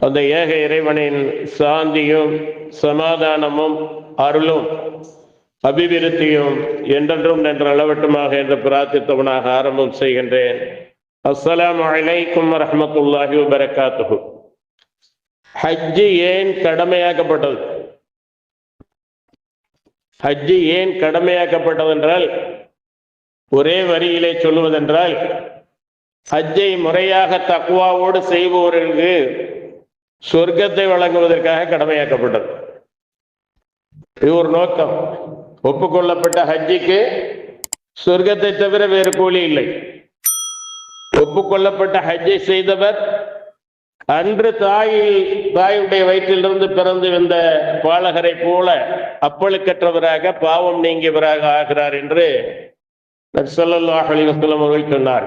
அந்த ஏக இறைவனின் சாந்தியும் சமாதானமும் அருளும் அபிவிருத்தியும் என்றென்றும் நின்ற அளவட்டுமாக என்று பிரார்த்தித்தவனாக ஆரம்பம் செய்கின்றேன். அஸ்ஸலாமு அலைக்கும் வரஹ்மத்துல்லாஹி வபரகாத்துஹு. ஹஜ்ஜு ஏன் கடமையாக்கப்பட்டது? ஹஜ்ஜு ஏன் கடமையாக்கப்பட்டது என்றால் ஒரே வரியிலே சொல்லுவதென்றால் ஹஜ்ஜை முறையாக தக்குவாவோடு செய்பவர்களுக்கு சொர்க்கத்தை வழங்குவதற்காக கடமையாக்கப்பட்டது. இது ஒரு நோக்கம். ஒப்புக்கொள்ளப்பட்ட ஹஜ்ஜிக்கு சொர்க்கத்தை தவிர வேறு கூலி இல்லை. ஒப்புக்கொள்ளப்பட்ட ஹஜ்ஜை செய்தவர் அன்று தாயில் தாயுடைய வயிற்றிலிருந்து பிறந்து வந்த பாலகரை போல அப்பழுக்கற்றவராக பாவம் நீங்கியவராக ஆகிறார் என்று நக்சல்லாஹ் அலிவசல்லம் அவர்கள் சொன்னார்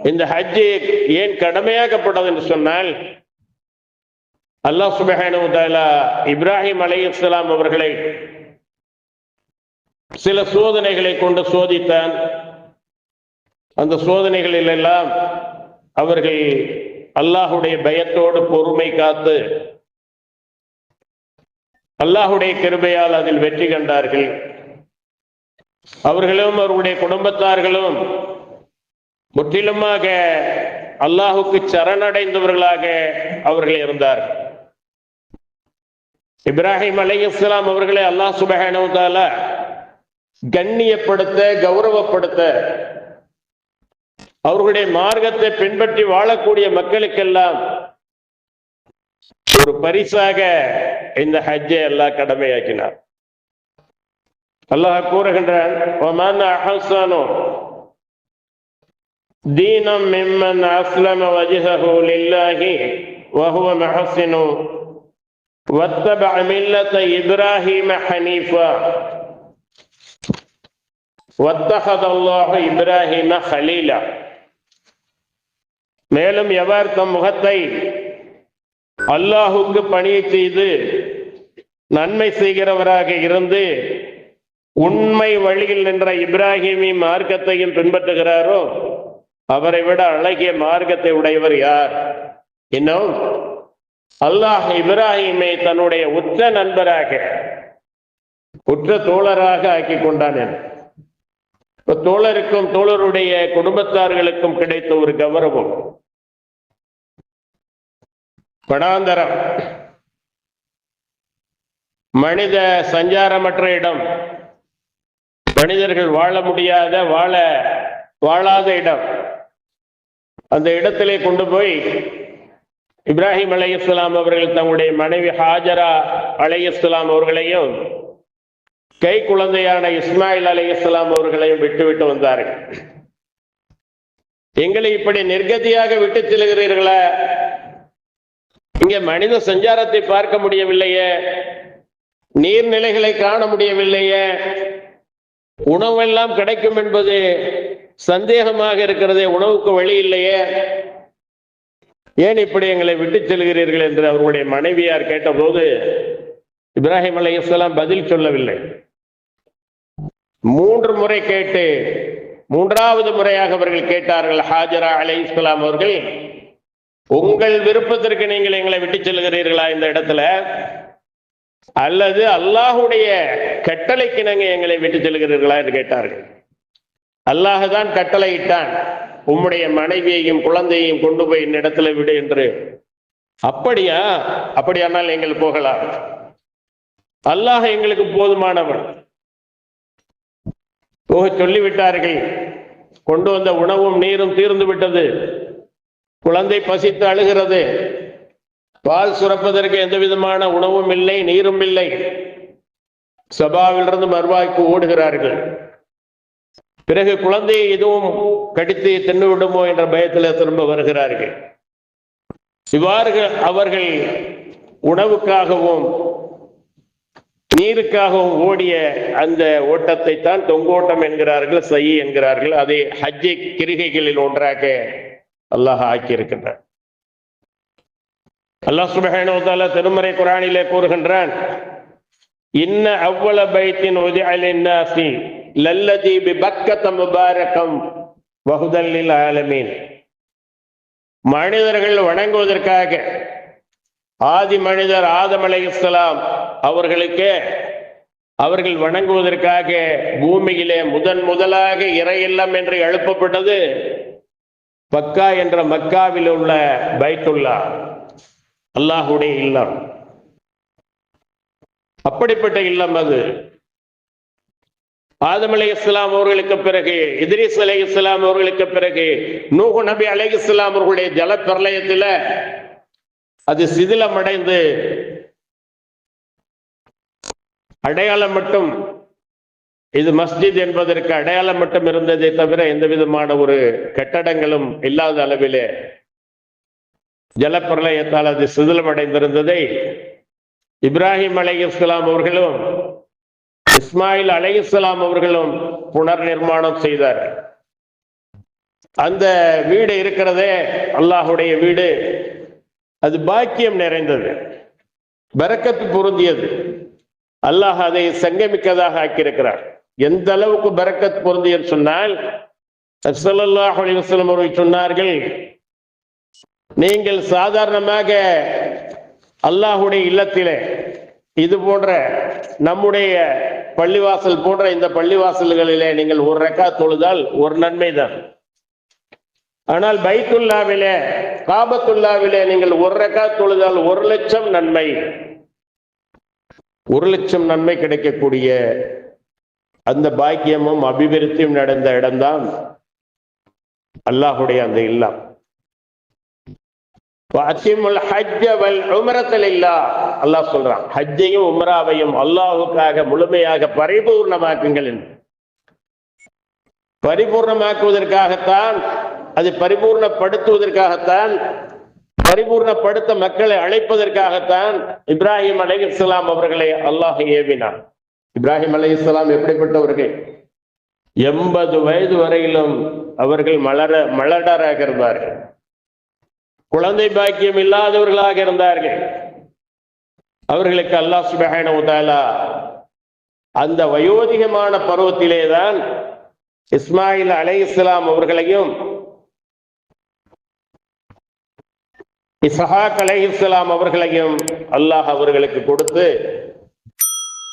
இந்த ஹஜ்ஜி ஏன் கடமையாக்கப்பட்டது என்று சொன்னால் அல்லாஹ் சுபஹானு தாலா இப்ராஹிம் அலை இஸ்லாம் அவர்களை சில சோதனைகளை கொண்டு சோதித்தான். அந்த சோதனைகளில் எல்லாம் அவர்கள் அல்லாஹுடைய பயத்தோடு பொறுமை காத்து அல்லாஹுடைய கிருபையால் அதில் வெற்றி கண்டார்கள். அவர்களும் அவருடைய குடும்பத்தார்களும் முற்றிலுமாக அல்லாஹுக்கு சரணடைந்தவர்களாக அவர்கள் இருந்தார்கள். இப்ராஹிம் அலை இஸ்லாம் அவர்களை அல்லாஹ் சுபஹானவத்தால கண்ணியப்படுத்த கௌரவப்படுத்த அவர்களுடைய மார்க்கத்தை பின்பற்றி வாழக்கூடிய மக்களுக்கெல்லாம் ஒரு பரிசாக இந்த ஹஜ்ஜை அல்லாஹ் கடமையாக்கினார். அல்லாஹ் கூறுகின்றான் தீனம் மிம்மன் அஸ்லம வஜஹஹு லில்லாஹி வஹுவ மஹஸினு واتبع ملة إبراهيم حنيفا واتخذ الله إبراهيم خليلا மேலும் எவர் தம் முகத்தை அல்லாஹுக்கு பணியை செய்து நன்மை செய்கிறவராக இருந்து உண்மை வழியில் நின்ற இப்ராஹிமின் மார்க்கத்தையும் பின்பற்றுகிறாரோ அவரை விட அழகிய மார்க்கத்தை உடையவர் யார் இன்னும் அல்லாஹ் இப்ராஹிமை தன்னுடைய உற்ற நண்பராக உற்ற தோழராக ஆக்கி கொண்டான் தோழருக்கும் தோழருடைய குடும்பத்தார்களுக்கும் கிடைத்த ஒரு கௌரவம். படாந்தரம். மனித சஞ்சாரமற்ற இடம். மனிதர்கள் வாழ முடியாத வாழ வாழாத இடம். அந்த இடத்திலே கொண்டு போய் இப்ராஹிம் அலை இஸ்லாம் அவர்கள் தங்களுடைய மனைவி ஹாஜரா அலை இஸ்லாம் அவர்களையும் கை குழந்தையான இஸ்மாயில் அலை இஸ்லாம் அவர்களையும் விட்டுவிட்டு வந்தார்கள். எங்களை இப்படி நிர்கதியாக விட்டு செல்கிறீர்களா? இங்க மனித சஞ்சாரத்தை பார்க்க முடியவில்லையே நீர்நிலைகளை காண முடியவில்லையே உணவெல்லாம் கிடைக்கும் என்பது சந்தேகமாக இருக்கிறதே உணவுக்கு வழி இல்லையே. ஏன் இப்படி எங்களை விட்டு செல்கிறீர்கள் என்று அவர்களுடைய மனைவியார் கேட்டபோது இப்ராஹிம் அலி இஸ்லாம் பதில் சொல்லவில்லை. மூன்று முறை கேட்டு மூன்றாவது முறையாக அவர்கள் கேட்டார்கள் ஹாஜரா அலை இஸ்லாம் அவர்கள் உங்கள் விருப்பத்திற்கு நீங்கள் எங்களை விட்டு செல்கிறீர்களா இந்த இடத்துல? அல்லது அல்லாஹுடைய கட்டளைக்கு நாங்கள் எங்களை விட்டு செல்கிறீர்களா என்று கேட்டார்கள். அல்லாஹுதான் கட்டளையிட்டான் உம்முடைய மனைவியையும் குழந்தையையும் கொண்டு போய் இந்த இடத்துல விடு என்று. அப்படியா? அப்படியானால் நீங்கள் போகலாம். அல்லாஹ் எங்களுக்கு போதுமானவன். போக சொல்லிவிட்டார்கள். கொண்டு வந்த உணவும் நீரும் தீர்ந்து விட்டது. குழந்தை பசித்து அழுகிறது. பால் சுரப்பதற்கு எந்த விதமான உணவும் இல்லை நீரும் இல்லை. சபாவிலிருந்து மறுவாய்க்கு ஓடுகிறார்கள். பிறகு குழந்தையை எதுவும் கடித்து தின்னு விடுமோ என்ற பயத்தில் திரும்ப வருகிறார்கள். இவ்வாறு அவர்கள் உணவுக்காகவும் நீருக்காகவும் ஓடிய அந்த ஓட்டத்தை தான் தொங்கோட்டம் என்கிறார்கள் சை என்கிறார்கள். அதை ஹஜ்ஜை கிருகைகளில் ஒன்றாக அல்லாஹ் ஆக்கியிருக்கின்றான். அல்லாஹ் சுபஹானு திருமறை குரானிலே கூறுகின்றான் இன்ன அவ்வள பைத்தின் உதயலின்னாசி லல்லதி பிபக்கத முபாரகம் வஹுதல்லில் ஆலமீன் மனிதர்கள் வணங்குவதற்காக ஆதி மனிதர் ஆதம் அலைஹிஸ்ஸலாம் அவர்களுக்கு அவர்கள் வணங்குவதற்காக பூமியிலே முதன் முதலாக இறை இல்லம் என்று எழுப்பப்பட்டது பக்கா என்ற மக்காவில் உள்ள பைத்துல்லா அல்லாஹுடைய இல்லம். அப்படிப்பட்ட இல்லம் அது. ஆதம் அலை இஸ்லாம் அவர்களுக்கு பிறகு இத்ரீஸ் அலை இஸ்லாம் அவர்களுக்கு பிறகு நூகு நபி அலை இஸ்லாம் அவர்களுடைய ஜல பிரளயத்துல அது சிதிலமடைந்து அடையாளம் மட்டும் இது மஸ்ஜித் என்பதற்கு அடையாளம் மட்டும் இருந்ததே தவிர எந்த விதமான ஒரு கட்டடங்களும் இல்லாத அளவிலே ஜலப்பிரளயத்தால் அது சிதிலமடைந்திருந்ததை இப்ராஹிம் அலை இஸ்லாம் அவர்களும் இஸ்மாயில் அலை இஸ்லாம் அவர்களும் புனர் நிர்மாணம் செய்தார்கள் அந்த வீடு இருக்கிறதே அல்லாஹுடைய வீடு. அது பாக்கியம் நிறைந்தது. பரக்கத்து பொருந்தியது. அல்லாஹ் அதை சங்கமிக்கதாக ஆக்கியிருக்கிறார். எந்த அளவுக்கு பரக்கத் பொருந்தியது சொன்னால் ஸல்லல்லாஹு அலிவசலம் அவர்கள் சொன்னார்கள் நீங்கள் சாதாரணமாக அல்லாஹுடைய இல்லத்திலே இது போன்ற நம்முடைய பள்ளிவாசல் போன்ற இந்த பள்ளிவாசல்களிலே நீங்கள் ஒரு ரெக்கா தொழுதால் ஒரு நன்மை தான் ஆனால் பைத்துல்லாவிலே காபத்துல்லாவிலே நீங்கள் ஒரு ரெக்கா தொழுதால் ஒரு லட்சம் நன்மை. ஒரு லட்சம் நன்மை கிடைக்கக்கூடிய அந்த பாக்கியமும் அபிவிருத்தியும் நடந்த இடம்தான் அல்லாஹுடைய அந்த இல்லம் வாசிமுல் ஹஜ்ஜ வல் உம்ரத்தல் இல்லா அல்லாஹ் சொல்றான் ஹஜ்ஜையும் உம்ராவையும் அல்லாஹுக்காக முழுமையாக பரிபூர்ணமாக்குங்கள் என்று. பரிபூர்ணமாக்குவதற்காகத்தான் அது பரிபூர்ணப்படுத்துவதற்காகத்தான் பரிபூர்ணப்படுத்த மக்களை அழைப்பதற்காகத்தான் இப்ராஹிம் அலை இஸ்லாம் அவர்களை அல்லாஹ் ஏவினான். இப்ராஹிம் அலை இஸ்லாம் எப்படிப்பட்டவர்கள்? எண்பது வயது வரையிலும் அவர்கள் மலர மலடராக இருந்தார்கள். குழந்தை பாக்கியம் இல்லாதவர்களாக இருந்தார்கள். அவர்களுக்கு அல்லாஹ் சுபஹானஹு உதாலா அந்த வயோதிகமான பருவத்திலே தான் இஸ்மாயில் அலை இஸ்லாம் அவர்களையும் இசஹாக் அலை இஸ்லாம் அவர்களையும் அல்லாஹ் அவர்களுக்கு கொடுத்து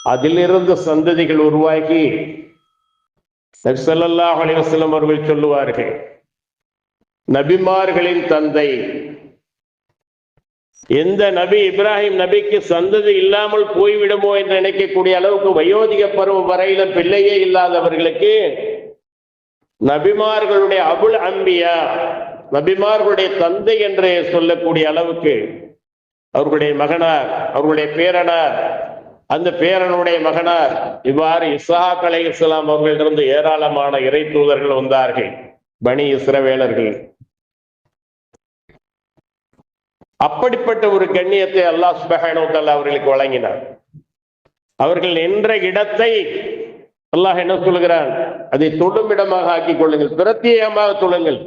அதிலிருந்து சந்ததிகள் உருவாக்கி நபி ஸல்லல்லாஹு அவர்கள் சொல்லுவார்கள் நபிமார்களின் தந்தை. எந்த நபி இப்ராஹிம் நபிக்கு சந்ததி இல்லாமல் போய்விடுமோ என்று நினைக்கக்கூடிய அளவுக்கு வயோதிக பருவம் வரையில பிள்ளையே இல்லாதவர்களுக்கு நபிமார்களுடைய அபுல் அம்பியா நபிமார்களுடைய தந்தை என்று சொல்லக்கூடிய அளவுக்கு அவர்களுடைய மகனார் அவர்களுடைய பேரனார் அந்த பேரனுடைய மகனார் இவ்வாறு இஸ்ஹாக் அலை இஸ்லாம் அவர்களிடமிருந்து ஏராளமான இறை தூதர்கள் வந்தார்கள். பனி இஸ்ரவேலர்கள் அப்படிப்பட்ட ஒரு கண்ணியத்தை அல்லாஹ் சுபஹானஹு அவர்களுக்கு வழங்கினார். அவர்கள் நின்ற இடத்தை அல்லாஹ் என்ன சொல்கிறான் அதை தொடும் இடமாக ஆக்கிக் கொள்ளுங்கள். பிரத்யேகமாக தொழுங்கள்.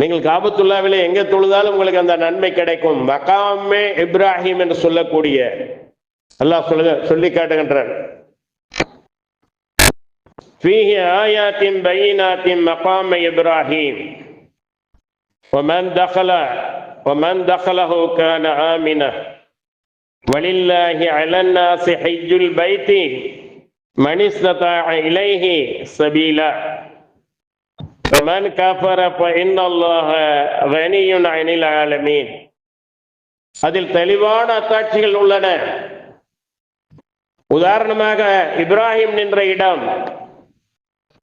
நீங்கள் காபத்துல்லாவிலே எங்க தொழுதாலும் உங்களுக்கு அந்த நன்மை கிடைக்கும். மகாமே இப்ராஹிம் என்று சொல்லக்கூடிய அல்லாஹ் சொல்லுங்க சொல்லி காட்டுகின்றார். فيه آيات بينات مقام إبراهيم ومن دخل ومن دخله كان آمنا ولله على الناس حج البيت من استطاع إليه سبيلا ومن كفر فإن الله غني عن العالمين அதில் தெளிவான அத்தாட்சிகள் உள்ளன உதாரணமாக இப்ராஹிம் நின்ற இடம்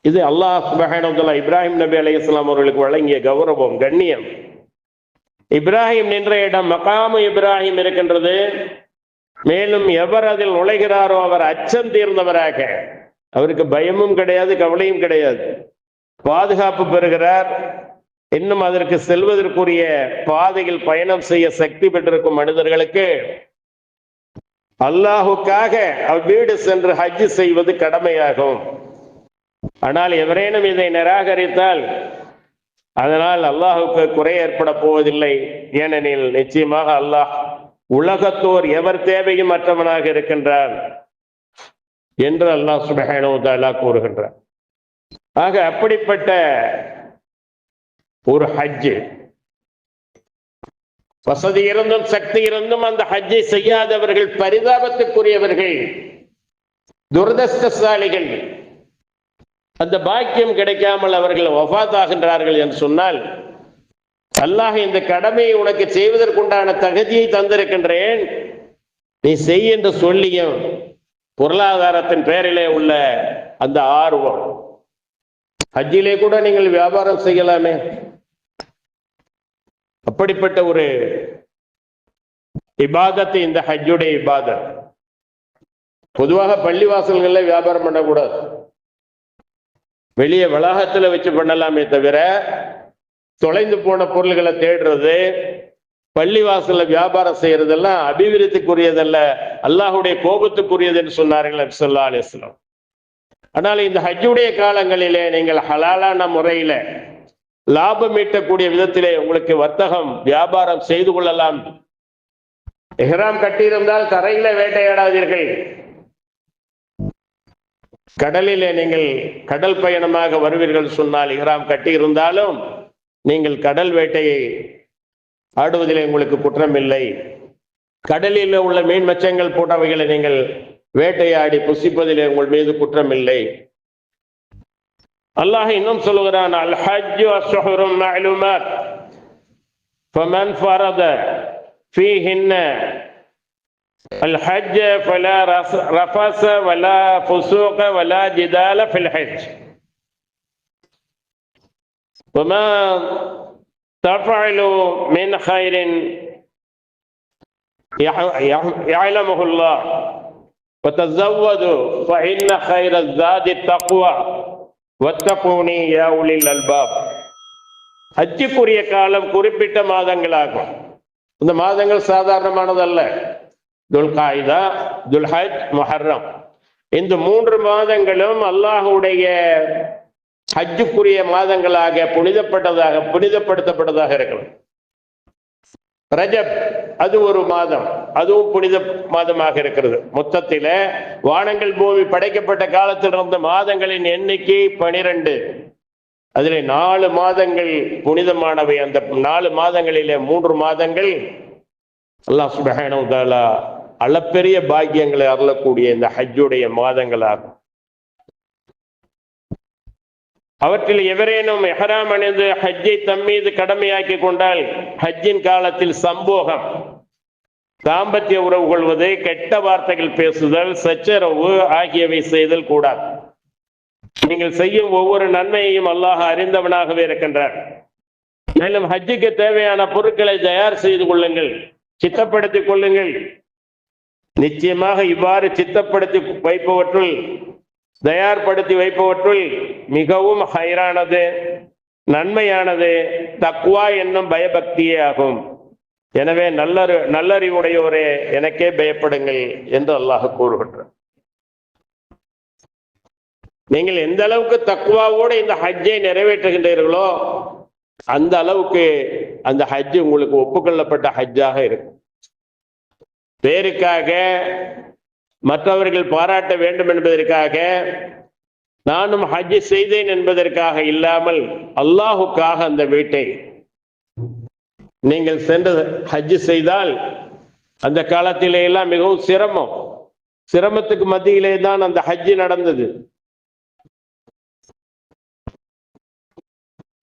இது அல்லாஹ் சுபஹானஹு இப்ராஹிம் நபி இஸ்லாம் அவர்களுக்கு வழங்கிய கௌரவம் கண்ணியம். இப்ராஹிம் நின்ற இடம் மகாமு இப்ராஹிம் இருக்கின்றது. மேலும் எவர் அதில் நுழைகிறாரோ அவர் அச்சம் தீர்ந்தவராக. அவருக்கு பயமும் கிடையாது கவலையும் கிடையாது. பாதுகாப்பு பெறுகிறார். இன்னும் அதற்கு செல்வதற்குரிய பாதையில் பயணம் செய்ய சக்தி பெற்றிருக்கும் மனிதர்களுக்கு அல்லாஹுக்காக அவ்வீடு சென்று ஹஜ் செய்வது கடமையாகும். ஆனால் எவரேனும் இதை நிராகரித்தால் அதனால் அல்லாஹுக்கு குறை ஏற்பட போவதில்லை. ஏனெனில் நிச்சயமாக அல்லாஹ் உலகத்தோர் எவர் தேவையும் மற்றவனாக இருக்கின்றார் என்று அல்லாஹ் சுபஹானஹு கூறுகின்றார் ஆக அப்படிப்பட்ட ஒரு ஹஜ் வசதி இருந்தும் சக்தி இருந்தும் அந்த ஹஜ்ஜை செய்யாதவர்கள் பரிதாபத்துக்குரியவர்கள் துரதிருஷ்டசாலிகள் அந்த பாக்கியம் கிடைக்காமல் அவர்கள் ஒஃபாத்தாகின்றார்கள் என்று சொன்னால் அல்லாஹ் இந்த கடமையை உனக்கு செய்வதற்குண்டான தகுதியை தந்திருக்கின்றேன். நீ செய் என்று சொல்லியும் பொருளாதாரத்தின் பேரிலே உள்ள அந்த ஆர்வம். ஹஜ்ஜிலே கூட நீங்கள் வியாபாரம் செய்யலாமே. அப்படிப்பட்ட ஒரு இபாதத்தை இந்த ஹஜ்ஜுடைய இபாதத். பொதுவாக பள்ளிவாசல்களில் வியாபாரம் பண்ணக்கூடாது. வெளியே வளாகத்துல வச்சு பண்ணலாமே தவிர தொலைந்து போன பொருள்களை தேடுறது பள்ளிவாசல்ல வியாபாரம் செய்யறதெல்லாம் அபிவிருத்திக்குரியதல்ல அல்லாஹுடைய கோபத்துக்குரியதுன்னு சொன்னார்கள் சொல்லா அலிஸ்லாம் ஆனால் இந்த ஹஜ்ஜுடைய காலங்களிலே நீங்கள் ஹலாலான முறையில லாபம் ஈட்டக்கூடிய விதத்திலே உங்களுக்கு வர்த்தகம் வியாபாரம் செய்து கொள்ளலாம். எஹ்ராம் கட்டியிருந்தால் தரையில வேட்டையாடாதீர்கள். கடலிலே நீங்கள் கடல் பயணமாக வருவீர்கள் சொன்னால் இஹ்ராம் கட்டி இருந்தாலும் நீங்கள் கடல் வேட்டையை ஆடுவதிலே உங்களுக்கு குற்றம் இல்லை கடலில் உள்ள மீன் மச்சங்கள் போன்றவைகளை நீங்கள் வேட்டையாடி புசிப்பதிலே உங்கள் மீது குற்றம் இல்லை அல்லாஹ் இன்னும் சொல்லுகிறான் அல் ஹஜ் அஷ்ஹுரும் மஅலுமாத் ஃபமன் ஃபரத ஃபீஹின்ன الحج فلا رفث ولا فسوق ولا جدال في الحج وما تفعلوا من خير يعلمه الله وتزودوا فإن خير الزاد التقوى واتقوني يا أولي الألباب ஹஜ்ஜுக்குரிய காலம் குறிப்பிட்ட மாதங்களாகும் இந்த மாதங்கள் சாதாரணமானதல்ல துல்காயுதா துல்ஹஜ் முஹர்ரம். இந்த மூன்று மாதங்களும் அல்லாஹுடைய ஹஜ்ஜுக்குரிய மாதங்களாக புனிதப்பட்டதாக புனிதப்படுத்தப்பட்டதாக இருக்கிறது ரஜப் அது ஒரு மாதம். அதுவும் புனித மாதமாக இருக்கிறது. மொத்தத்தில வானங்கள் பூமி படைக்கப்பட்ட காலத்தில் இருந்த மாதங்களின் எண்ணிக்கை பனிரெண்டு. அதில் நாலு மாதங்கள் புனிதமானவை. அந்த நாலு மாதங்களிலே மூன்று மாதங்கள் அல்லாஹ் சுபஹானு தாலா அளப்பெரிய பாக்கியங்களை அருளக்கூடிய இந்த ஹஜ்ஜுடைய மாதங்களாகும். அவற்றில் எவரேனும் எஹராம் அணிந்து ஹஜ்ஜை தம்மீது கடமையாக்கி கொண்டால் ஹஜ்ஜின் காலத்தில் சம்போகம். தாம்பத்திய உறவு கொள்வது கெட்ட வார்த்தைகள் பேசுதல் சச்சரவு ஆகியவை செய்தல் கூடாது. நீங்கள் செய்யும் ஒவ்வொரு நன்மையையும் அல்லாஹ் அறிந்தவனாகவே இருக்கின்றார் மேலும் ஹஜ்ஜுக்கு தேவையான பொருட்களை தயார் செய்து கொள்ளுங்கள் சித்தப்படுத்திக் கொள்ளுங்கள் நிச்சயமாக இவ்வாறு சித்தப்படுத்தி வைப்பவற்றுள் தயார்படுத்தி வைப்பவற்றுள் மிகவும் ஹைரானது நன்மையானது தக்குவா என்னும் பயபக்தியே ஆகும். எனவே நல்லறி நல்லறிவுடையோரே எனக்கே பயப்படுங்கள் என்று அல்லாஹ் கூறுகின்றார் நீங்கள் எந்த அளவுக்கு தக்குவாவோடு இந்த ஹஜ்ஜை நிறைவேற்றுகின்றீர்களோ அந்த அளவுக்கு அந்த ஹஜ் உங்களுக்கு ஒப்புக்கொள்ளப்பட்ட ஹஜ்ஜாக இருக்கும். பேருக்காக மற்றவர்கள் பாராட்ட வேண்டும் என்பதற்காக நானும் ஹஜ் செய்தேன் என்பதற்காக இல்லாமல் அல்லாஹுக்காக அந்த வீட்டை நீங்கள் சென்று ஹஜ் செய்தால் அந்த காலத்திலே எல்லாம் மிகவும் சிரமம். சிரமத்துக்கு மத்தியிலே தான் அந்த ஹஜ் நடந்தது.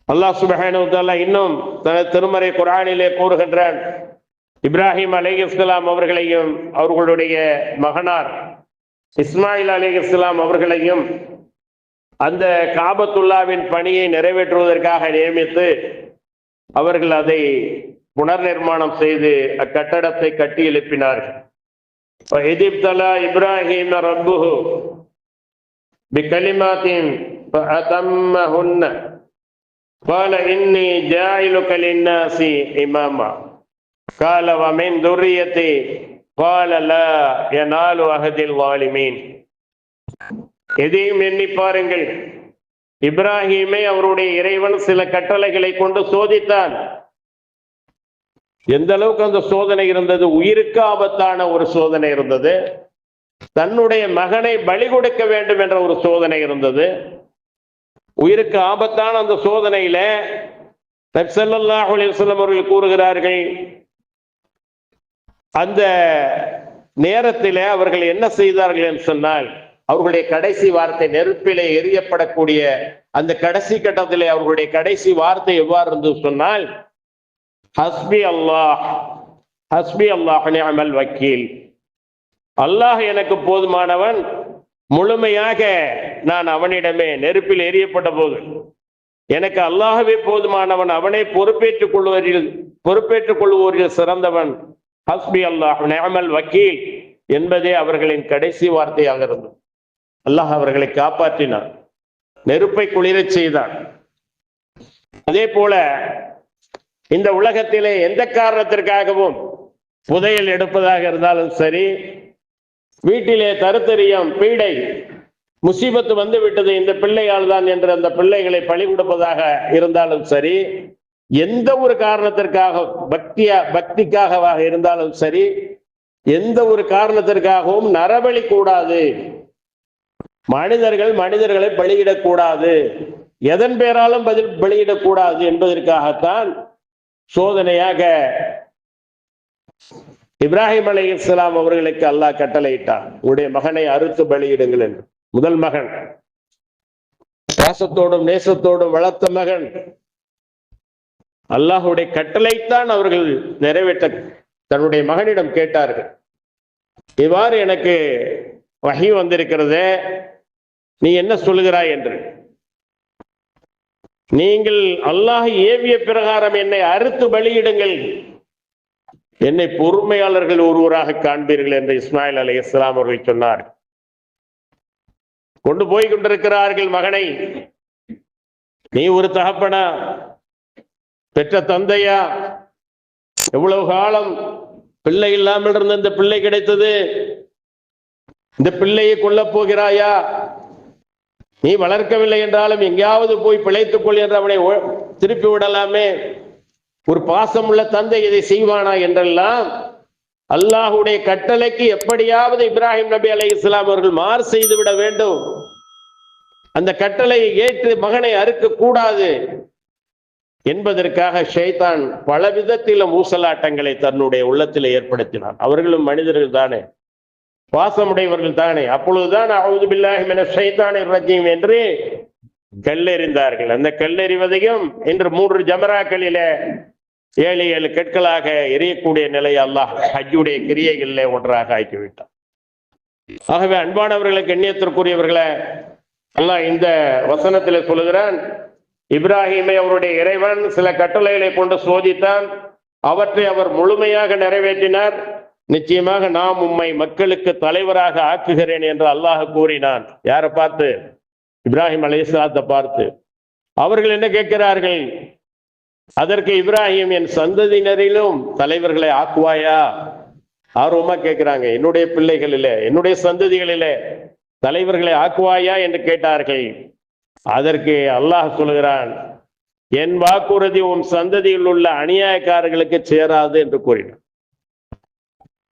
அல்லாஹ் சுபஹானு இன்னும் தனது திருமறை குரானிலே கூறுகின்றான் இப்ராஹிம் அலி இஸ்லாம் அவர்களையும் அவர்களுடைய மகனார் இஸ்மாயில் அலி இஸ்லாம் அவர்களையும் அந்த காபத்துல்லாவின் பணியை நிறைவேற்றுவதற்காக நியமித்து அவர்கள் அதை புனர் நிர்மாணம் செய்து அக்கட்டடத்தை கட்டி எழுப்பினார்கள் எதிப்தலா இப்ராஹிம் ரப்புஹு பிகலிமாத்தின் فأتمهن قال إني جاعلك للناس إماما قال ومن ذريتي قال لا ينال أهد الظالمين எதையும் எண்ணி பாருங்கள் இப்ராஹிமை அவருடைய இறைவன் சில கட்டளைகளை கொண்டு சோதித்தான் எந்த அளவுக்கு அந்த சோதனை இருந்தது உயிருக்கு ஆபத்தான ஒரு சோதனை இருந்தது தன்னுடைய மகனை பலி கொடுக்க வேண்டும் என்ற ஒரு சோதனை இருந்தது உயிருக்கு ஆபத்தான அந்த சோதனையில நப்சல்லாஹ் அலிவசல்லம் அவர்கள் கூறுகிறார்கள் அந்த நேரத்தில் அவர்கள் என்ன செய்தார்கள் என்று சொன்னால் அவர்களுடைய கடைசி வார்த்தை நெருப்பிலே எரியப்படக்கூடிய அந்த கடைசி கட்டத்திலே அவர்களுடைய கடைசி வார்த்தை எவ்வாறு இருந்து சொன்னால் ஹஸ்பி அல்லாஹ் ஹஸ்பி அல்லாஹ் அமல் வக்கீல். அல்லாஹ் எனக்கு போதுமானவன். முழுமையாக நான் அவனிடமே நெருப்பில் எரியப்பட்ட போது எனக்கு அல்லாஹவே போதுமானவன். அவனை பொறுப்பேற்றுக் கொள்வதில் பொறுப்பேற்றுக் கொள்வோரில் சிறந்தவன். ஹஸ்பி அல்லாஹ் நேமல் வக்கீல் என்பதே அவர்களின் கடைசி வார்த்தையாக இருந்தது. அல்லாஹ் அவர்களை காப்பாற்றினார் நெருப்பை குளிரச் செய்தான் அதே போல இந்த உலகத்திலே எந்த காரணத்திற்காகவும் புதையல் எடுப்பதாக இருந்தாலும் சரி வீட்டிலே தருத்தரியம் பீடை முசீபத்து வந்து விட்டது இந்த பிள்ளையால் தான் என்று அந்த பிள்ளைகளை பழி கொடுப்பதாக இருந்தாலும் சரி எந்த ஒரு காரணத்திற்காக பக்தியா பக்திக்காகவாக இருந்தாலும் சரி எந்த ஒரு காரணத்திற்காகவும் நரபலி கூடாது. மனிதர்கள் மனிதர்களை பலியிடக்கூடாது எதன் பேராலும் பதில் பலியிடக்கூடாது என்பதற்காகத்தான் சோதனையாக இப்ராஹிம் அலி இஸ்லாம் அவர்களுக்கு அல்லாஹ் கட்டளையிட்டான். உங்களுடைய மகனை அறுத்து பலியிடுங்கள் என்று. முதல் மகன். பாசத்தோடும் நேசத்தோடும் வளர்த்த மகன். அல்லாஹுடைய கட்டளைத்தான் அவர்கள் நிறைவேற்ற தன்னுடைய மகனிடம் கேட்டார்கள். இவ்வாறு எனக்கு வகை வந்திருக்கிறதே நீ என்ன சொல்லுகிறாய் என்று. நீங்கள் அல்லாஹ் ஏவிய பிரகாரம் என்னை அறுத்து பலியிடுங்கள். என்னை பொறுமையாளர்கள் ஒருவராக காண்பீர்கள் என்று இஸ்மாயில் அலி இஸ்லாம் அவர்கள் சொன்னார். கொண்டு போய் கொண்டிருக்கிறார்கள் மகனை. நீ ஒரு தகப்பனா? பெற்ற தந்தையா? எவ்வளவு காலம் பிள்ளை இல்லாமல் இருந்த இந்த பிள்ளை கிடைத்தது? இந்த பிள்ளையை கொல்ல போகிறாயா? நீ வளர்க்கவில்லை என்றாலும் எங்கேயாவது போய் பிழைத்துக் கொள் என்று அவனை திருப்பி விடலாமே. ஒரு பாசமுள்ள தந்தை இதை செய்வானா என்றெல்லாம் அல்லாஹுடைய கட்டளைக்கு எப்படியாவது இப்ராஹிம் நபி அலை இஸ்லாம் அவர்கள் மாறு செய்து விட வேண்டும். அந்த கட்டளையை ஏற்று மகனை அறுக்க கூடாது. என்பதற்காக ஷைதான் பல விதத்திலும் ஊசலாட்டங்களை தன்னுடைய உள்ளத்தில் ஏற்படுத்தினான் அவர்களும் மனிதர்கள் தானே. பாசமுடையவர்கள் தானே. அப்பொழுதுதான் அவுது பில்லாஹி மினஷ் ஷைத்தானிர் ரஜீம் என்று கல்லெறிந்தார்கள். அந்த கல்லெறிவதையும் இன்று மூன்று ஜமராக்களில ஏழு ஏழு கற்களாக எரியக்கூடிய நிலையை அல்லாஹ் ஹஜ்ஜுடைய கிரியைகளிலே ஒன்றாக ஆக்கிவிட்டான். ஆகவே அன்பானவர்களுக்கு எண்ணியத்திற்குரியவர்களை அல்லாஹ் இந்த வசனத்துல சொல்லுகிறான் இப்ராஹிமை அவருடைய இறைவன் சில கட்டளைகளை கொண்டு சோதித்தான். அவற்றை அவர் முழுமையாக நிறைவேற்றினார். நிச்சயமாக நாம் உம்மை மக்களுக்கு தலைவராக ஆக்குகிறேன் என்று அல்லாஹ் கூறினான். யாரை பார்த்து? இப்ராஹிம் அலைஹிஸ்ஸலாத்தை பார்த்து. அவர்கள் என்ன கேட்கிறார்கள்? அதற்கு இப்ராஹிம் என் சந்ததியினரிலும் தலைவர்களை ஆக்குவாயா? ஆர்வமா கேட்கிறாங்க. என்னுடைய பிள்ளைகளிலே என்னுடைய சந்ததிகளிலே தலைவர்களை ஆக்குவாயா? என்று கேட்டார்கள். அதற்கு அல்லாஹ் சொல்கிறான் என் வாக்குறுதி உன் சந்ததியில் உள்ள அநியாயக்காரர்களுக்கு சேராது என்று கூறினார்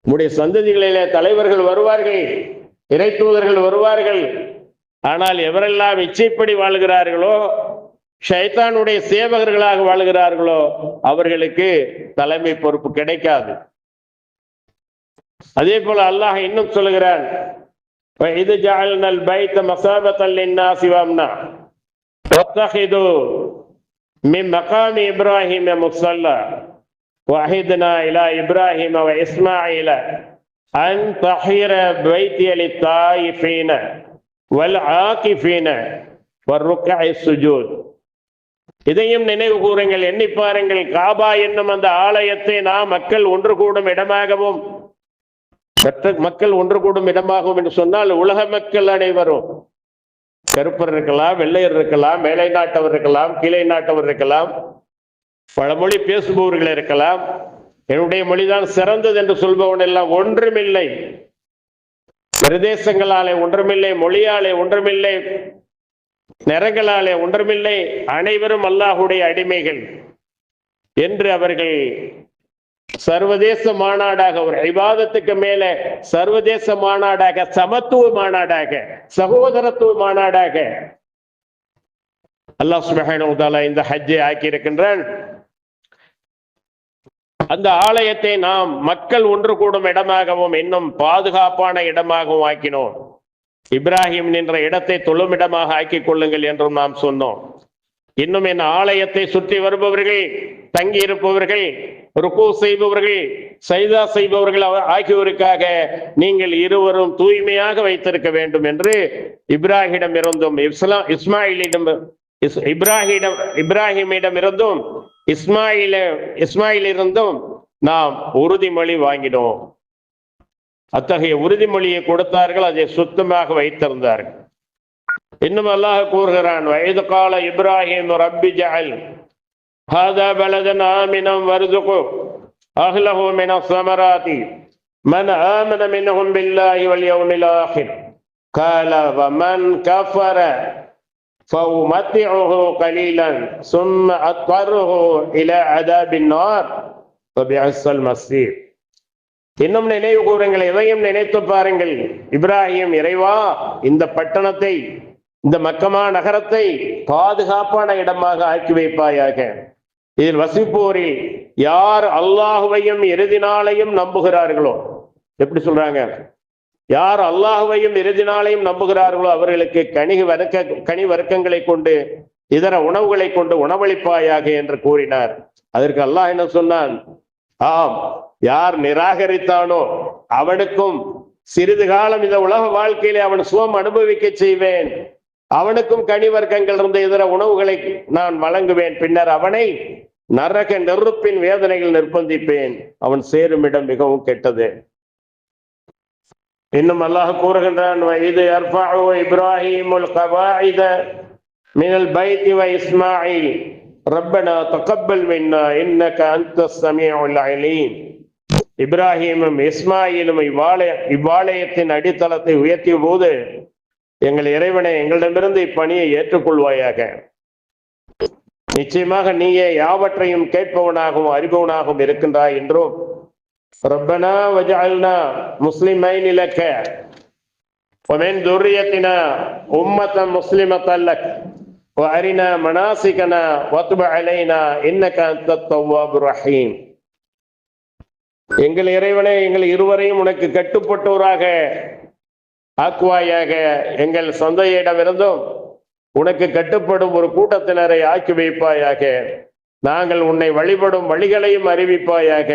உடைய சந்ததிகளிலே தலைவர்கள் வருவார்கள் இறை தூதர்கள் வருவார்கள் ஆனால் எவரெல்லாம் இச்சைப்படி வாழ்கிறார்களோ ஷைத்தானுடைய சேவகர்களாக வாழ்கிறார்களோ அவர்களுக்கு தலைமை பொறுப்பு கிடைக்காது. அதே போல அல்லாஹ் இன்னும் சொல்லுகிறான் இது ஜால் நல் பைத்த மசாபத்தல் சிவம்னா من مقام إبراهيم مصلى وعهدنا إلى إبراهيم وإسماعيل أن طهر بيتي للطائفين والعاكفين والركع السجود இதையும் நினைவு கூறுங்கள் எண்ணி பாருங்கள் காபா என்னும் அந்த ஆலயத்தை நாம் மக்கள் ஒன்று கூடும் இடமாகவும் மற்ற மக்கள் ஒன்று கூடும் இடமாகவும் என்று சொன்னால் உலக மக்கள் அனைவரும் கருப்பர் இருக்கலாம் வெள்ளையர் இருக்கலாம் மேலை நாட்டவர் இருக்கலாம் கீழே நாட்டவர் இருக்கலாம் பழமொழி பேசுபவர்கள் இருக்கலாம். என்னுடைய மொழிதான் சிறந்தது என்று சொல்பவன் எல்லாம் ஒன்றுமில்லை. பிரதேசங்களாலே ஒன்றுமில்லை மொழியாலே ஒன்றுமில்லை நிறங்களாலே ஒன்றுமில்லை அனைவரும் அல்லாஹுடைய அடிமைகள் என்று அவர்கள் சர்வதேச மாநாடாக ஒரு ஐபாதத்துக்கு மேல சர்வதேச மாநாடாக சமத்துவ மாநாடாக சகோதரத்துவ மாநாடாக. அல்லாஹ் சுபஹானுதாலா இந்த ஹஜ்ஜை ஆக்கி இருக்கின்றான் அந்த ஆலயத்தை நாம் மக்கள் ஒன்று கூடும் இடமாகவும் இன்னும் பாதுகாப்பான இடமாகவும் ஆக்கினோம். இப்ராஹிம் என்ற இடத்தை தொழுமிடமாக ஆக்கிக் கொள்ளுங்கள் என்றும் நாம் சொன்னோம். இன்னும் என் ஆலயத்தை சுற்றி வருபவர்கள் தங்கி இருப்பவர்கள் ருக்கு செய்பவர்கள் சைதா செய்பவர்கள் ஆகியோருக்காக நீங்கள் இருவரும் தூய்மையாக வைத்திருக்க வேண்டும் என்று இப்ராஹிடம் இருந்தும் இஸ்லாம் இஸ்மாயிலிடம் இஸ்- இப்ராஹிடம் இப்ராஹிமிடம் இருந்தும் இஸ்மாயில இஸ்மாயில் இருந்தும் நாம் உறுதிமொழி வாங்கினோம். அத்தகைய உறுதிமொழியை கொடுத்தார்கள் அதை சுத்தமாக வைத்திருந்தார்கள். இன்னும் அல்லாஹ் கூறுகிறான் வயது கால இப்ராஹிம் ரப்பி ஜஹல் هذا بلدا آمنا وارزقه أهله من الثمرات من آمن منهم بالله واليوم الآخر قال ومن كفر فأمتعه قليلا ثم أضطره إلى عذاب النار وبئس المصير இன்னும் நினைவு கூறுங்கள் எதையும் நினைத்து பாருங்கள் இப்ராஹிம் இறைவா இந்த பட்டணத்தை இந்த மக்கமா நகரத்தை பாதுகாப்பான இடமாக ஆக்கி வைப்பாயாக இதில் வசிப்போரில் யார் அல்லாஹுவையும் இறுதி நாளையும் நம்புகிறார்களோ? எப்படி சொல்றாங்க? யார் அல்லாஹுவையும் இறுதி நாளையும் நம்புகிறார்களோ அவர்களுக்கு கனி வர்க்க கனி வர்க்கங்களை கொண்டு இதர உணவுகளை கொண்டு உணவளிப்பாயாக என்று கூறினார். அதற்கு அல்லாஹ் என்ன சொன்னான்? ஆம் யார் நிராகரித்தானோ அவனுக்கும் சிறிது காலம் இந்த உலக வாழ்க்கையிலே அவன் சுகம் அனுபவிக்க செய்வேன். அவனுக்கும் கனி வர்க்கங்கள் இருந்த இதர உணவுகளை நான் வழங்குவேன். பின்னர் அவனை நரக நெருப்பின் வேதனையில் நிர்பந்திப்பேன். அவன் சேரும் இடம் மிகவும் கெட்டது. இன்னும் அல்லாஹ் கூறுகின்றான் இது இப்ராஹிமுல் கவாயித மினல் பைத்தி வ இஸ்மாயில். ரப்பனா தகப்பல் மின்னா இன்னக அன்த சமீஉல் அலீம். இப்ராஹிமும் இஸ்மாயிலும் இவ்வாலய இவ்வாலயத்தின் அடித்தளத்தை உயர்த்திய போது எங்கள் இறைவனை எங்களிடமிருந்து இப்பணியை ஏற்றுக்கொள்வாயாக நிச்சயமாக நீயே யாவற்றையும் கேட்பவனாகவும் அறிபவனாகவும் இருக்கின்றாய் என்றும் ربنا وجعلنا مسلمين لك ومن ذريتنا أمة مسلمة لك وأرنا مناسكنا وتب علينا إنك أنت التواب الرحيم எங்கள் இறைவனே எங்கள் இருவரையும் உனக்கு கட்டுப்பட்டோராக ஆக்குவாயாக எங்கள் சொந்தையிடமிருந்தும் உனக்கு கட்டுப்படும் ஒரு கூட்டத்தினரை ஆக்கி வைப்பாயாக நாங்கள் உன்னை வழிபடும் வழிகளையும் அறிவிப்பாயாக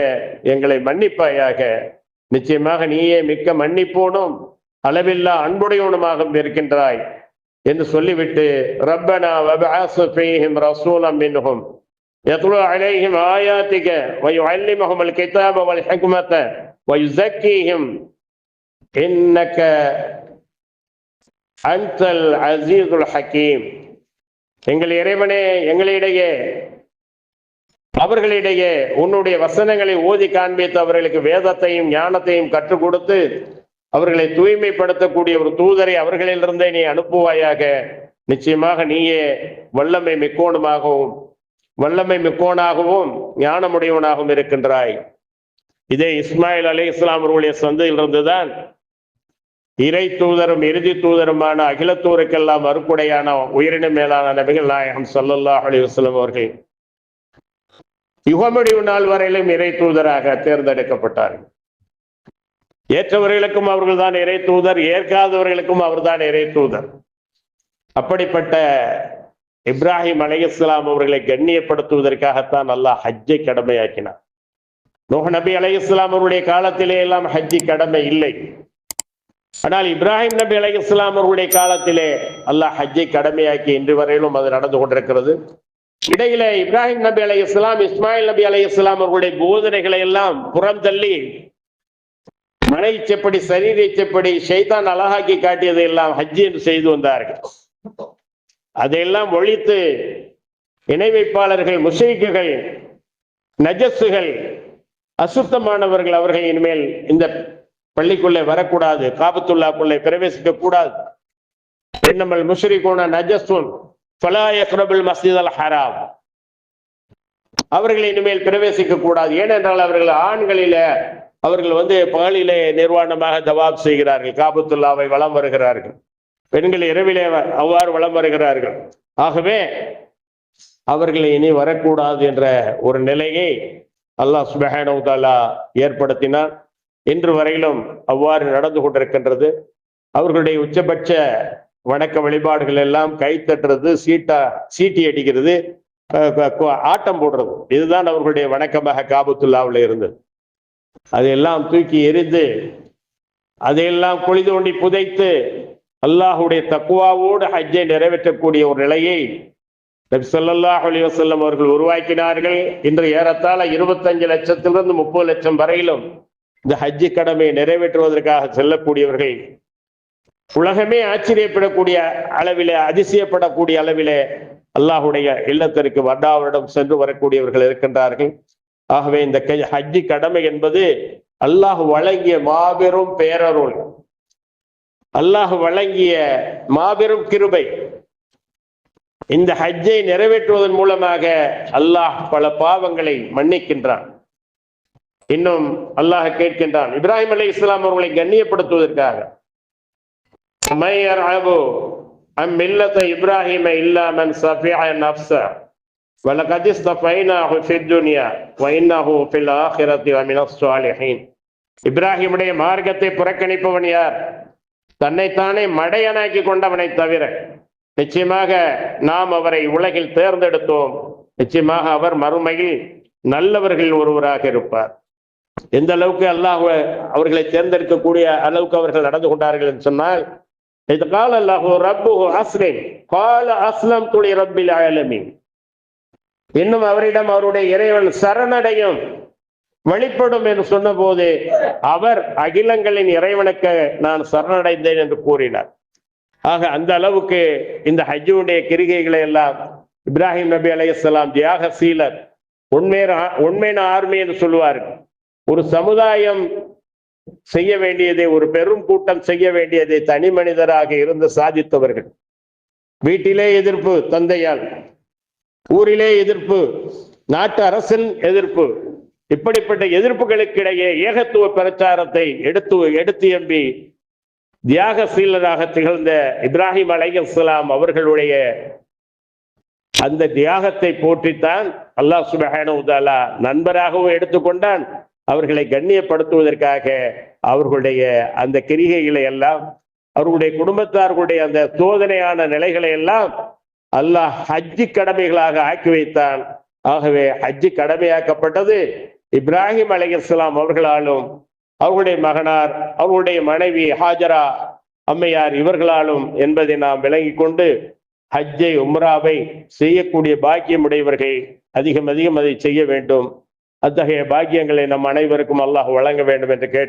எங்களை மன்னிப்பாயாக நிச்சயமாக நீயே மிக்க மன்னிப்போனும் அளவில்லா அன்புடையவனுமாக இருக்கின்றாய் என்று சொல்லிவிட்டு ரப்பனா வபஅஸ் ஃபீஹிம் ரசூலம் மின்ஹும் يتلو عليهم آياتك ويعلمهم الكتاب والحكمة ويزكيهم إنك أنت العزيز الحكيم எங்கள் இறைவனே எங்களிடையே அவர்களிடையே உன்னுடைய வசனங்களை ஓதி காண்பித்து அவர்களுக்கு வேதத்தையும் ஞானத்தையும் கற்றுக் கொடுத்து அவர்களை தூய்மைப்படுத்தக்கூடிய ஒரு தூதரை அவர்களிலிருந்தே நீ அனுப்புவாயாக நிச்சயமாக நீயே வல்லமை மிக்கோனுமாகவும் வல்லமை மிக்கோனாகவும் ஞானமுடையவனாகவும் இருக்கின்றாய் இதே இஸ்மாயில் அலி இஸ்லாம் அவர்களுடைய சந்தையில் இருந்துதான் இறை தூதரும் இறுதி தூதருமான அகிலத்தூருக்கெல்லாம் அறுப்புடையான உயிரின மேலான நபிகள் நாயகம் சல்லல்லா அலி வஸ்லம் அவர்கள் யுகமுடிவு நாள் வரையிலும் இறை தூதராக தேர்ந்தெடுக்கப்பட்டார்கள் ஏற்றவர்களுக்கும் அவர்கள்தான் இறை தூதர் ஏற்காதவர்களுக்கும் அவர்தான் இறை தூதர். அப்படிப்பட்ட இப்ராஹிம் அலைஹிஸ்ஸலாம் அவர்களை கண்ணியப்படுத்துவதற்காகத்தான் அல்லாஹ் ஹஜ்ஜை கடமையாக்கினார். நூஹ் நபி அலைஹிஸ்ஸலாம் அவருடைய காலத்திலே எல்லாம் ஹஜ்ஜி கடமை இல்லை. ஆனால் இப்ராஹிம் நபி அலை இஸ்லாம் அவர்களுடைய காலத்திலே அல்லாஹ் ஹஜ்ஜை கடமையாக்கி இன்று வரையிலும் அது நடந்து கொண்டிருக்கிறது. இடையில இப்ராஹிம் நபி அலை இஸ்லாம் இஸ்மாயில் நபி அலை இஸ்லாம் அவர்களுடைய போதனைகளை எல்லாம் புறம் தள்ளி மனை செப்படி சரீரை செப்படி அழகாக்கி காட்டியதை எல்லாம் ஹஜ்ஜி என்று செய்து வந்தார்கள். அதையெல்லாம் ஒழித்து இணை வைப்பாளர்கள் முஷரிக்குகள் நஜஸுகள் அசுத்தமானவர்கள் அவர்கள் இனிமேல் இந்த பள்ளிக்குள்ளே வரக்கூடாது காபத்துல்லாக்குள்ளே பிரவேசிக்க கூடாது என்னமல் முஷரிகூன நஜஸ்துன் ஃபலா யக்ரபுல் மஸ்ஜித் அல் ஹராம். அவர்கள் இனிமேல் பிரவேசிக்க கூடாது ஏனென்றால் அவர்கள் ஆண்களில அவர்கள் வந்து பகலிலே நிர்வாணமாக தவாப் செய்கிறார்கள். காபத்துல்லாவை வலம் வருகிறார்கள். பெண்கள் இரவிலே அவ்வாறு வலம் வருகிறார்கள். ஆகவே அவர்கள் இனி வரக்கூடாது என்ற ஒரு நிலையை அல்லாஹ் சுபஹானவுதாலா ஏற்படுத்தினார் இன்று வரையிலும் அவ்வாறு நடந்து கொண்டிருக்கின்றது. அவர்களுடைய உச்சபட்ச வணக்க வழிபாடுகள் எல்லாம் கை தட்டுறது சீட்டா சீட்டி அடிக்கிறது ஆட்டம் போடுறது. இதுதான் அவர்களுடைய வணக்கமாக காபத்துல்லாவில் இருந்தது. அதையெல்லாம் தூக்கி எறிந்து அதையெல்லாம் குழி தோண்டி புதைத்து அல்லாஹுடைய தக்குவாவோடு ஹஜ்ஜை நிறைவேற்றக்கூடிய ஒரு நிலையை நபி ஸல்லல்லாஹு அலைஹி அவர்கள் உருவாக்கினார்கள். இன்று ஏறத்தாழ இருபத்தஞ்சு லட்சத்திலிருந்து முப்பது லட்சம் வரையிலும் இந்த ஹஜ்ஜி கடமை நிறைவேற்றுவதற்காக செல்லக்கூடியவர்கள் உலகமே ஆச்சரியப்படக்கூடிய அளவிலே அதிசயப்படக்கூடிய அளவிலே அல்லாஹுடைய இல்லத்திற்கு வர்டாவரிடம் சென்று வரக்கூடியவர்கள் இருக்கின்றார்கள். ஆகவே இந்த ஹஜ்ஜி கடமை என்பது அல்லாஹ் வழங்கிய மாபெரும் பேரருள். அல்லாஹ் வழங்கிய மாபெரும் கிருபை. இந்த ஹஜ்ஜை நிறைவேற்றுவதன் மூலமாக அல்லாஹ் பல பாவங்களை மன்னிக்கின்றான். இன்னும் அல்லாஹ் கேட்கின்றான். இப்ராஹிம் அலி இஸ்லாம் அவர்களை கண்ணியப்படுத்துவதற்காக. இப்ராஹிம இல்லாமன் சஃபியா நப்ச ولقد இப்ராஹிமுடைய மார்க்கத்தை புறக்கணிப்பவன் யார்? தன்னைத்தானே மடையனாக்கி கொண்டவனை தவிர நிச்சயமாக நாம் அவரை உலகில் தேர்ந்தெடுத்தோம். நிச்சயமாக அவர் மறுமையில் நல்லவர்கள் ஒருவராக இருப்பார். எந்த அளவுக்கு அல்லாஹ் அவர்களை தேர்ந்தெடுக்கக்கூடிய அளவுக்கு அவர்கள் நடந்து கொண்டார்கள் என்று சொன்னால் இது கால அல்லாஹு ரப்பு அஸ்லிம் கால அஸ்லம் துளி ரப்பில் இன்னும் அவரிடம் அவருடைய இறைவன் சரணடையும் வழிபடும் என்று சொன்னபோது அவர் அகிலங்களின் இறைவனுக்கு நான் சரணடைந்தேன் என்று கூறினார். ஆக அந்த அளவுக்கு இந்த ஹஜ்ஜுடைய கிரிகைகளை எல்லாம் இப்ராஹிம் நபி அலையாம் தியாக சீலர் உண்மையான உண்மையான ஆர்மி என்று சொல்லுவார்கள். ஒரு சமுதாயம் செய்ய வேண்டியதை ஒரு பெரும் கூட்டம் செய்ய வேண்டியதை தனி மனிதராக இருந்து சாதித்தவர்கள். வீட்டிலே எதிர்ப்பு தந்தையால். ஊரிலே எதிர்ப்பு நாட்டு அரசின் எதிர்ப்பு. இப்படிப்பட்ட எதிர்ப்புகளுக்கிடையே ஏகத்துவ பிரச்சாரத்தை எடுத்து எடுத்து எம்பி தியாகசீலராக திகழ்ந்த இப்ராஹிம் அலைஹிஸ்ஸலாம் அவர்களுடைய அந்த தியாகத்தை போற்றித்தான் அல்லாஹ் சுபஹானு தஆலா நண்பராகவும் எடுத்துக்கொண்டான். அவர்களை கண்ணியப்படுத்துவதற்காக அவர்களுடைய அந்த கிரிகைகளை எல்லாம் அவர்களுடைய குடும்பத்தார்களுடைய அந்த சோதனையான நிலைகளை எல்லாம் அல்லாஹ் ஹஜ்ஜி கடமைகளாக ஆக்கி வைத்தான். ஆகவே ஹஜ்ஜி கடமையாக்கப்பட்டது இப்ராஹிம் அலைஹிஸ்ஸலாம் அவர்களாலும் அவர்களுடைய மகனார் அவர்களுடைய மனைவி ஹாஜரா அம்மையார் இவர்களாலும் என்பதை நாம் விளங்கி கொண்டு ஹஜ்ஜை உம்ராவை செய்யக்கூடிய பாக்கியம் உடையவர்கள் அதிகம் அதிகம் அதை செய்ய வேண்டும். அத்தகைய பாக்கியங்களை நம் அனைவருக்கும் அல்லாஹ் வழங்க வேண்டும் என்று கேட்டு